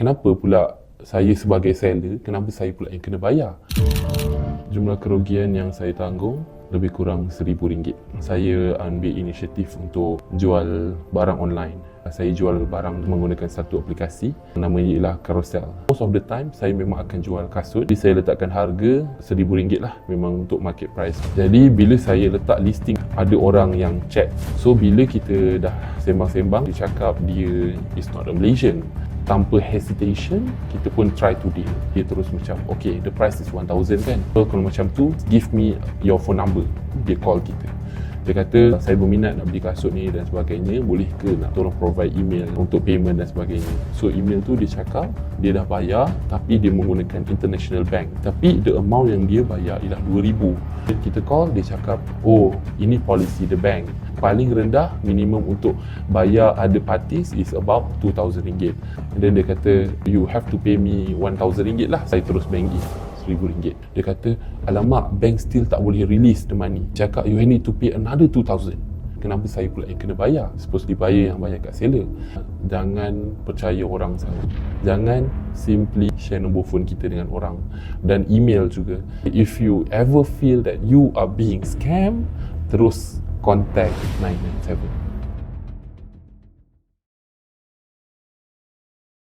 kenapa pula saya sebagai seller, kenapa saya pula yang kena bayar? Jumlah kerugian yang saya tanggung lebih kurang RM1,000. Saya ambil inisiatif untuk jual barang online. Saya jual barang menggunakan satu aplikasi namanya ialah Carousel. Most of the time saya memang akan jual kasut. Jadi saya letakkan harga RM1,000 lah memang untuk market price. Jadi bila saya letak listing ada orang yang check. So bila kita dah sembang-sembang dia cakap dia is not a Malaysian tanpa hesitation kita pun try to deal. Dia terus macam okay the price is 1000 kan. So kalau macam tu give me your phone number. Dia call kita dia kata saya berminat nak beli kasut ni dan sebagainya boleh ke nak tolong provide email untuk payment dan sebagainya? So email tu dia cakap dia dah bayar tapi dia menggunakan international bank. Tapi the amount yang dia bayar ialah 2000 kita call dia cakap oh ini policy the bank. Paling rendah minimum untuk bayar ada parties is about 2000 ringgit. And then dia kata you have to pay me 1000 ringgit lah saya terus bank in RM1,000. Dia kata, alamak, bank still tak boleh release the money. Cakap, you need to pay another 2,000. Kenapa saya pula yang kena bayar? Supposed dibayar yang bayar kat seller. Jangan percaya orang salah. Jangan simply share nombor phone kita dengan orang. Dan email juga. If you ever feel that you are being scammed, terus contact 997.